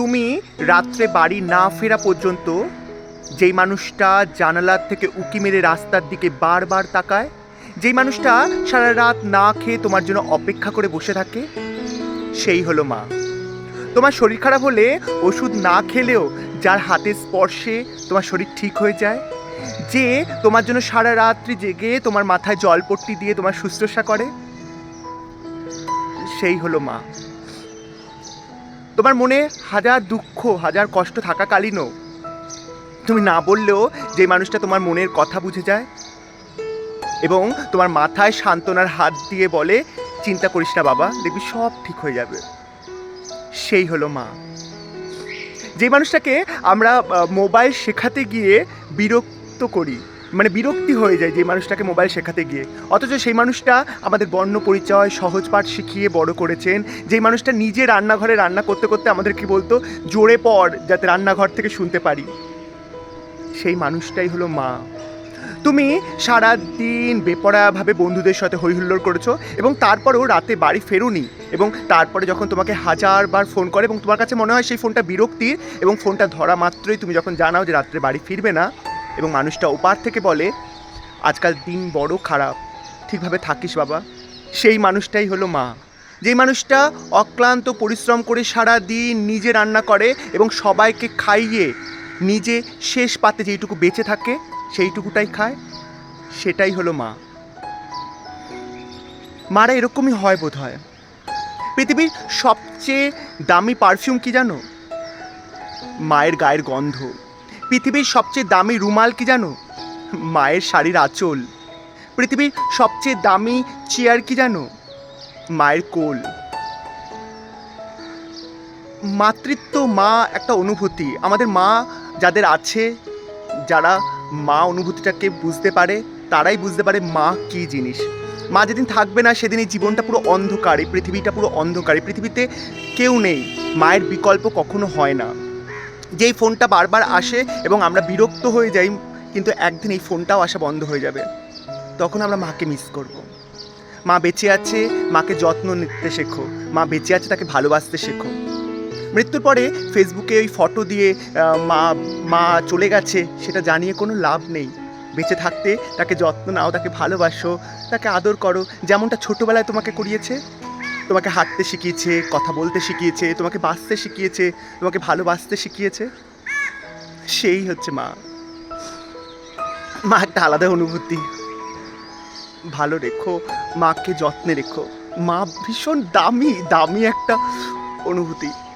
তুমি রাত্রে বাড়ি না ফেরা পর্যন্ত যেই মানুষটা জানালার থেকে উকি মেরে রাস্তার দিকে বারবার তাকায়, যেই মানুষটা সারা রাত না খেয়ে তোমার জন্য অপেক্ষা করে বসে থাকে, সেই হলো মা। তোমার শরীর খারাপ হলে ওষুধ না খেলেও যার হাতের স্পর্শে তোমার শরীর ঠিক হয়ে যায়, যে তোমার জন্য সারা রাত্রি জেগে তোমার মাথায় জলপট্টি দিয়ে তোমার শুশ্রূষা করে, সেই হলো মা। তোমার মনে হাজার দুঃখ, হাজার কষ্ট থাকাকালীনও তুমি না বললেও যে মানুষটা তোমার মনের কথা বুঝে যায়? এবং তোমার মাথায় সান্ত্বনার হাত দিয়ে বলে, চিন্তা করিস না বাবা, দেখবি সব ঠিক হয়ে যাবে। সেই হলো মা। যে মানুষটাকে আমরা মোবাইল শেখাতে গিয়ে বিরক্ত করি মানে বিরক্তি হয়ে যায় যে মানুষটাকে মোবাইল শেখাতে গিয়ে। অথচ সেই মানুষটা আমাদের বর্ণ পরিচয়, সহজ পাঠ শিখিয়ে বড় করেছেন। যেই মানুষটা নিজে রান্নাঘরে রান্না করতে করতে আমাদের কি বলতো, জোরে পড়, যাতে রান্নাঘর থেকে শুনতে পারি। সেই মানুষটাই হলো মা। তুমি সারা দিন বেপরাভাবে বন্ধুদের সাথে হইহুল্লোড় করেছ এবং তারপরেও রাতে বাড়ি ফেরোনি এবং তারপরে যখন তোমাকে হাজারবার ফোন করে এবং তোমার কাছে মনে হয় সেই ফোনটা বিরক্তির এবং ফোনটা ধরা মাত্রই তুমি যখন জানাও যে রাত্রে বাড়ি ফিরবে না এবং মানুষটা ওপার থেকে বলে, আজকাল দিন বড় খারাপ, ঠিকভাবে থাকিস বাবা। সেই মানুষটাই হলো মা। যেই মানুষটা অক্লান্ত পরিশ্রম করে সারা দিন নিজে রান্না করে এবং সবাইকে খাইয়ে নিজে শেষ পাতে যেইটুকু বেঁচে থাকে, সেইটুকুটাই খায়, সেটাই হলো মা। মারা এরকমই হয় বোধ হয় পৃথিবীর সবচেয়ে দামি পারফিউম কি জানো? মায়ের গায়ের গন্ধ। পৃথিবীর সবচেয়ে দামি রুমাল কি জানো? মায়ের শাড়ির আঁচল। পৃথিবীর সবচেয়ে দামি চেয়ার কি জানো? মায়ের কোল। মাতৃত্ব, মা একটা অনুভূতি। আমাদের মা যাদের আছে, যারা মা অনুভূতিটাকে বুঝতে পারে, তারাই বুঝতে পারে মা কী জিনিস। মা যেদিন থাকবে না, সেদিন এই জীবনটা পুরো অন্ধকার, এই পৃথিবীটা পুরো অন্ধকার। এই পৃথিবীতে কেউ নেই। মায়ের বিকল্প কখনো হয় না। যেই ফোনটা বারবার আসে এবং আমরা বিরক্ত হয়ে যাই, কিন্তু একদিন এই ফোনটাও আসা বন্ধ হয়ে যাবে। তখন আমরা মাকে মিস করব। মা বেঁচে আছে, মাকে যত্ন নিতে শেখো। মা বেঁচে আছে, তাকে ভালোবাসতে শেখো। মৃত্যুর পরে ফেসবুকে ওই ফটো দিয়ে মা মা চলে গেছে, সেটা জানিয়ে কোনো লাভ নেই। বেঁচে থাকতে তাকে যত্ন নাও, তাকে ভালোবাসো, তাকে আদর করো, যেমনটা ছোটোবেলায় তোমাকে করিয়েছে। তোমাকে হাঁটতে শিখিয়েছে, কথা বলতে শিখিয়েছে, তোমাকে বাঁচতে শিখিয়েছে, তোমাকে ভালোবাসতে শিখিয়েছে? সেই হচ্ছে মা। মা একটা আলাদা অনুভূতি। ভালো রেখো, মাকে যত্নে রেখো। মা ভীষণ দামি দামি একটা অনুভূতি।